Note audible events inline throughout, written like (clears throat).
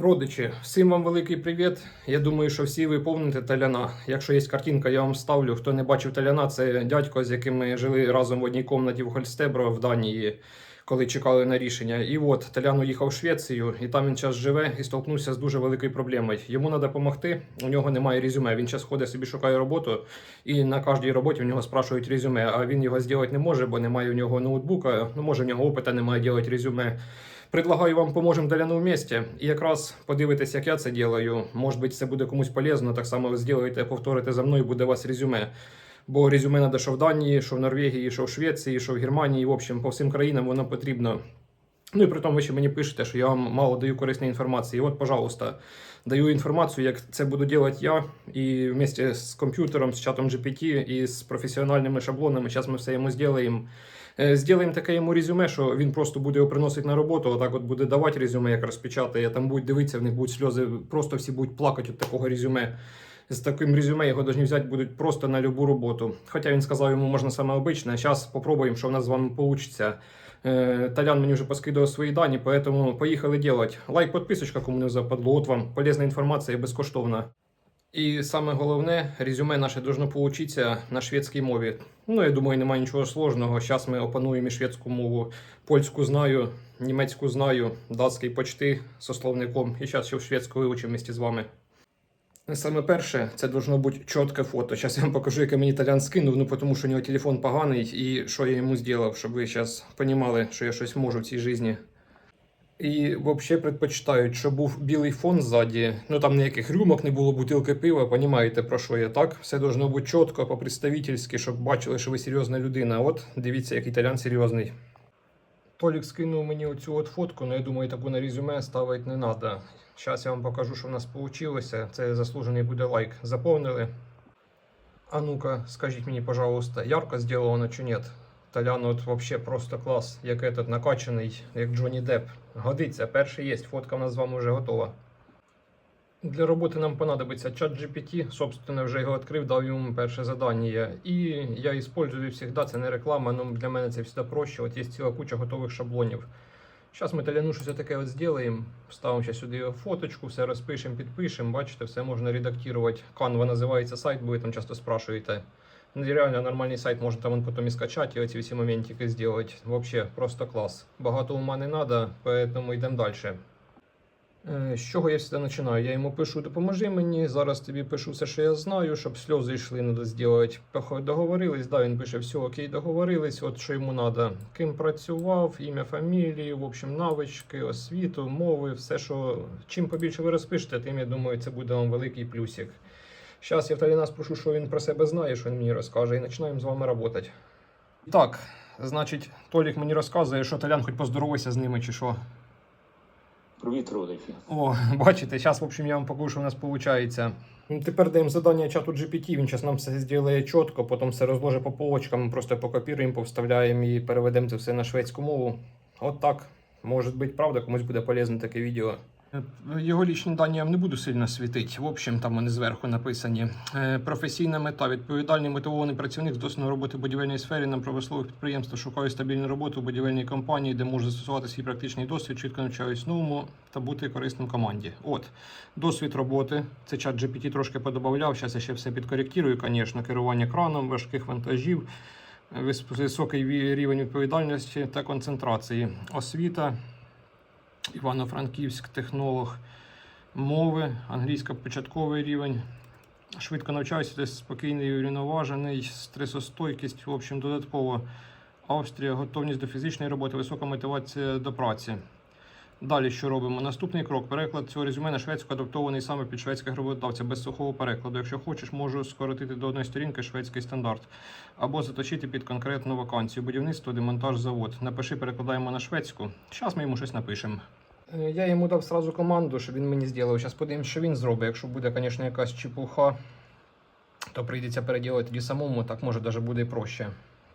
Родичі, всім вам великий привіт. Я думаю, що всі ви помните Таляна. Якщо є картинка, я вам ставлю. Хто не бачив Таляна, це дядько, з яким ми жили разом в одній кімнаті в Хольстебро в Данії, коли чекали на рішення. І от Талян уїхав в Швецію, і там він зараз живе і столкнувся з дуже великою проблемою. Йому треба допомогти. У нього немає резюме. Він зараз ходить собі, шукає роботу, і на кожній роботі в нього спрашують резюме. А він його зробити не може, бо немає у нього ноутбука. Ну може, в нього опита немає робити резюме. Предлагаю вам поможемо Даляну вместе. І якраз подивитесь, як я це ділаю. Може бути, це буде комусь полезно. Так само ви зробите, повторите за мною, буде у вас резюме. Бо резюме треба, що в Данії, що в Норвегії, що в Швеції, що в Германії. В общем, по всім країнам воно потрібно. Ну і при тому ви ще мені пишете, що я вам мало даю корисної інформації. От, пожалуйста, даю інформацію, як це буду робити я. І вместе з комп'ютером, з чатом GPT і з професіональними шаблонами. Зараз ми все йому зробимо. Е, Зробимо таке йому резюме, що він просто буде його приносити на роботу, отак от буде давати резюме, як розпечатає, там будуть дивитися, в них будуть сльози, просто всі будуть плакати від такого резюме. З таким резюме його повинні взяти будуть просто на любу роботу. Хоча він сказав, йому можна саме обичне. Зараз спробуємо, що в нас з вами вийде. Талян мені вже поскидав свої дані, поэтому поїхали делать. Лайк, підписочка, кому не западло. От вам полезна інформація безкоштовна. І саме головне, резюме наше должно получиться на шведській мові. Ну, я думаю, немає нічого сложного. Зараз ми опануємо і шведську мову. Польську знаю, німецьку знаю, датський почти со словником. І зараз ще в шведську вивчимо вместе з вами. Саме перше, це должно бути чітке фото. Зараз я вам покажу, яке мені італіан скинув, ну тому що у нього телефон поганий і що я йому зробив, щоб ви зараз розуміли, що я щось можу в цій житті. І взагалі предпочитають, щоб був білий фон ззаді. Ну там ніяких рюмок не було, бутилки пива, понімаєте про що я так? Все должно бути чітко, по-представительськи, щоб бачили, що ви серйозна людина. От дивіться, як італіан серйозний. Толік скинув мені оцю от фотку, але я думаю, таку на резюме ставити не треба. Зараз я вам покажу, що в нас вийшло. Це заслужений буде лайк. Заповнили. А ну-ка, скажіть мені, пожалуйста, ярко сделано чи нет? Толян от вообще просто клас, як этот накачаний, як Джонні Депп. Годиться, перший є, фотка в нас з вами вже готова. Для роботи нам понадобиться чат GPT, собственно, вже його відкрив, дав йому перше завдання. І я использую завжди, це не реклама, але для мене це завжди проще. От є ціла куча готових шаблонів. Зараз ми таляну щось таке от зробимо. Вставимо ще сюди фоточку, все розпишемо, підпишемо. Бачите, все можна редактувати. Canva називається сайт, бо там часто спрашуєте. Ну, реально нормальний сайт можна там потім і скачати і оці всі моментики зробити. Вообще просто клас. Багато ума не треба, поэтому йдемо далі. Е, З чого я завжди починаю? Я йому пишу, допоможи мені. Зараз тобі пишу все, що я знаю, щоб сльози йшли, треба зробити. Договорились, да, він пише, все окей, договорились, от що йому треба. Ким працював, ім'я, фамілії, в общем, навички, освіту, мови, все, що чим побільше ви розпишете, тим я думаю, це буде вам великий плюсик. Зараз я в Таліна спрошу, що він про себе знає, що він мені розкаже, і починаємо з вами працювати. Так, значить, Толік мені розказує, що Талян хоч поздоровайся з ними чи що. Привіт, родичі. О, (laughs) бачите, зараз, в общем, я вам покажу, що у нас виходить. Тепер даємо завдання чату GPT, він зараз нам все зробить чітко, потім все розложить по полочкам, ми просто покопіруємо, повставляємо і переведемо це все на шведську мову. От так. Може бути, правда, комусь буде полезно таке відео. Його лічні дані я вам не буду сильно світити. В общем, там вони зверху написані. Е, Професійна мета, відповідальний мотивований працівник з досвідом роботи в будівельній сфері на промислових підприємствах шукає стабільну роботу в будівельній компанії, де може застосувати свій практичний досвід, чітко навчаюсь новому та бути корисним команді. От досвід роботи. Це чат GPT трошки подобавляв. Зараз я ще все підкоректирую, звісно, керування краном, важких вантажів, високий рівень відповідальності та концентрації. Освіта. Івано-Франківськ, технолог мови, англійська початковий рівень. Швидко навчаюся, десь спокійний і урівноважений, стресостойкість, в общем, додатково. Австрія, готовність до фізичної роботи, висока мотивація до праці. Далі що робимо? Наступний крок. Переклад цього резюме на шведську адаптований саме під шведських роботодавця без сухого перекладу. Якщо хочеш, можу скоротити до одної сторінки шведський стандарт або заточити під конкретну вакансію. Будівництво, демонтаж, завод. Напиши, перекладаємо на шведську. Зараз ми йому щось напишемо. Е, Я йому дав сразу команду, щоб він мені зробив. Зараз подивимось, що він зробить. Якщо буде, звісно, якась чепуха, то прийдеться переділити тоді самому, так може навіть буде і проще.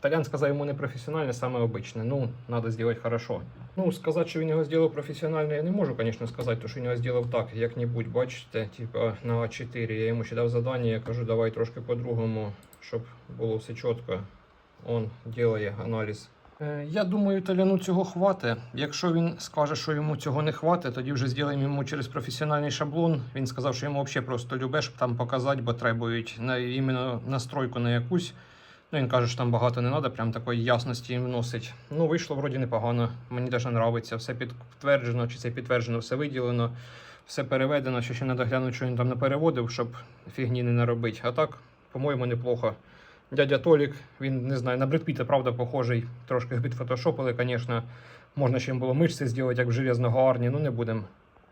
Толян сказав йому не професіональне, саме обичне. Ну, треба зробити хорошо. Ну, сказати, що він його зробив професіонально, я не можу, звісно, сказати, тому що він його зробив так, як-небудь, бачите, типа на А4. Я йому ще дав завдання, я кажу, давай трошки по-другому, щоб було все чітко. Он робить аналіз Е, Я думаю, Таляну цього хватить. Якщо він скаже, що йому цього не хватить, тоді вже зробимо йому через професіональний шаблон. Він сказав, що йому взагалі просто любе, щоб там показати, бо требують на іменно настройку на якусь. Ну, він каже, що там багато не треба, прям такої ясності їм вносить. Ну, вийшло вроді непогано. Мені навіть подобається. Все підтверджено, чи це підтверджено, все виділено, все переведено. Ще ще треба глянути, що він там не переводив, щоб фігні не наробити. А так, по-моєму, неплохо. Дядя Толік, він не знаю, на Бред Піта, правда, похожий. Трошки підфотошопили, звісно. Можна ще їм було мишці зробити, як в железного арні, ну не будемо.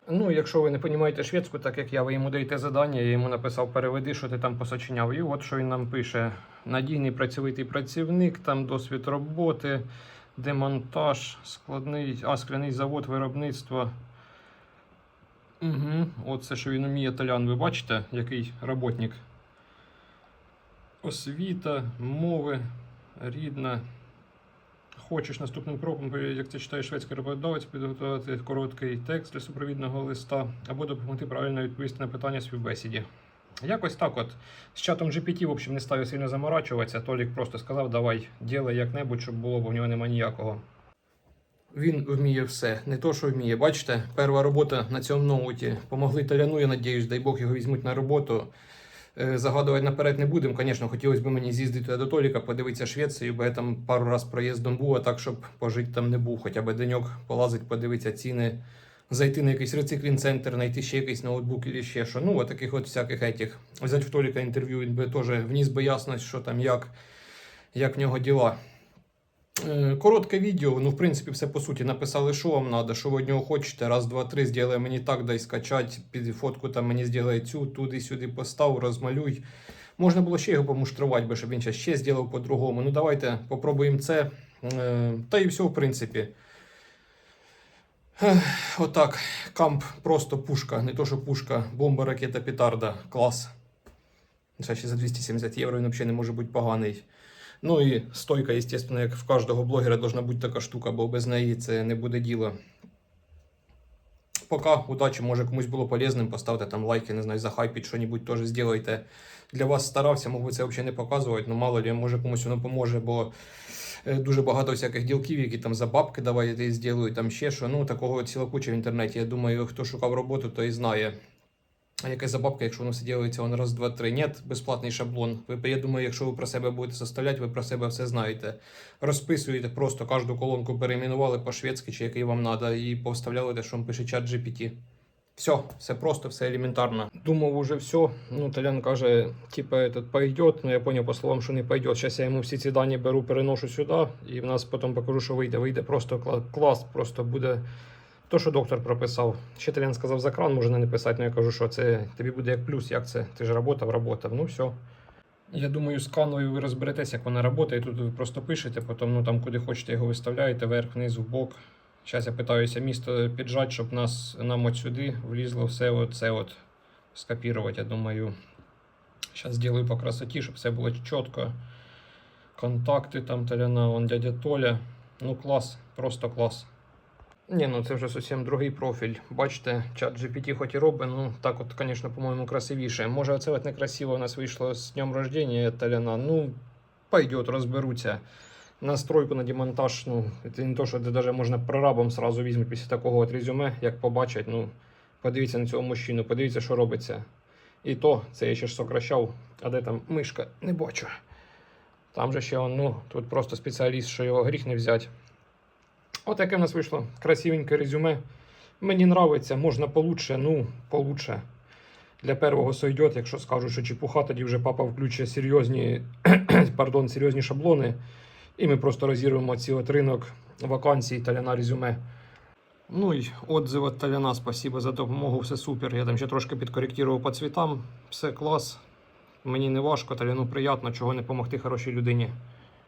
Ну, якщо ви не розумієте шведську, так як я, ви йому даєте завдання, я йому написав, переведи, що ти там посочиняв. І от що він нам пише: надійний працьовитий працівник, там досвід роботи, демонтаж, складний, а, скляний завод, виробництво. Угу, от це, що він вміє талян, ви бачите, який роботник. Освіта, мови, рідна. Хочеш наступним кроком, як ти читаєш шведський роботодавець, підготувати короткий текст для супровідного листа або допомогти правильно відповісти на питання співбесіді. Якось так от. З чатом GPT, в общем, не ставив сильно заморачуватися. Толік просто сказав, давай, ділай як-небудь, щоб було, бо в нього нема ніякого. Він вміє все, не то, що вміє. Бачите, перша робота на цьому ноуті. Помогли Таляну, я надіюсь, дай Бог його візьмуть на роботу. Е, Загадувати наперед не будемо. Звісно, хотілося б мені з'їздити до Толіка, подивитися Швецію, бо я там пару раз проїздом був, а так, щоб пожити там не був. Хоча б деньок полазить, подивитися ціни, зайти на якийсь рециклінг центр, знайти ще якийсь ноутбук і ще що. Ну, от таких от всяких етіх. Взяти в Толіка інтерв'ю, він би теж вніс би ясність, що там, як, як в нього діла. Е, Коротке відео, ну, в принципі, все по суті написали, що вам треба, що ви від нього хочете. Раз, два, три, зробили мені так, дай скачать, під фотку там мені зробили цю, туди-сюди постав, розмалюй. Можна було ще його помуштрувати, би, щоб він ще зробив по-другому. Ну, давайте попробуємо це. Е, Та і все, в принципі. Отак. Камп просто пушка. Не то, що пушка, бомба, ракета, петарда. Клас. Ще ще за 270 євро він взагалі не може бути поганий. Ну і стойка, звісно, як в кожного блогера должна бути така штука, бо без неї це не буде діло. Пока, удачі, може комусь було полезним, поставте там лайки, не знаю, захайпіть що-небудь теж зробите. Для вас старався, мог би це взагалі не показувати, ну мало ли, може комусь воно поможе, бо е, дуже багато всяких ділків, які там за бабки давайте зроблю, там ще що. Ну, такого ціла куча в інтернеті. Я думаю, хто шукав роботу, той знає. А яка забавка, якщо воно все ділиться он раз, два, три. Ні, безплатний шаблон. Ви, я думаю, якщо ви про себе будете составляти, ви про себе все знаєте. Розписуєте просто кожну колонку перейменували по-шведськи, чи який вам треба, і повставляли те, що вам пише чат GPT. Все, все просто, все елементарно. Думав уже все. Ну, Толян каже, типа, этот пойдет. Ну, я понял по словам, що не пойдет. Зараз я йому всі ці дані беру, переношу сюди, і в нас потім покажу, що вийде. Вийде просто кла- клас, просто буде то, що доктор прописав. Ще Толян сказав за кран, можна не писати, але я кажу, що це тобі буде як плюс, як це. Ти ж работав, работав. Ну все. Я думаю, з каною ви розберетесь, як вона працює. Тут ви просто пишете, потім ну, там, куди хочете його виставляєте, вверх, вниз, в бок. Зараз я питаюся місто піджати, щоб нас, нам от сюди влізло все це от скопірувати. Я думаю, зараз зроблю по красоті, щоб все було чітко. Контакти там Толяна, он дядя Толя. Ну клас, просто клас. Ні, ну це вже зовсім другий профіль. Бачите, чат GPT хоч і робить, ну так от, звісно, по-моєму, красивіше. Може, оце от некрасиво у нас вийшло з днем рождения Толяна. Ну, пойдет, розберуться. Настройку на демонтаж, ну, це не то, що це даже можна прорабом сразу візьмуть після такого от резюме, як побачать. Ну, подивіться на цього мужчину, подивіться, що робиться. І то, це я ще ж сокращав, а де там мишка, не бачу. Там же ще ну, тут просто спеціаліст, що його гріх не взяти. От яке в нас вийшло красивеньке резюме. Мені нравиться, можна получше, ну, получше. Для первого сойдет, якщо скажу, що чепуха, тоді вже папа включить серйозні, (clears throat) пардон, серйозні шаблони. І ми просто розірвемо ці от ринок вакансій Таляна резюме. Ну і отзив від Таляна, спасибо за допомогу, все супер. Я там ще трошки підкоректував по цвітам, все клас. Мені не важко, Таляну приємно, чого не допомогти хорошій людині.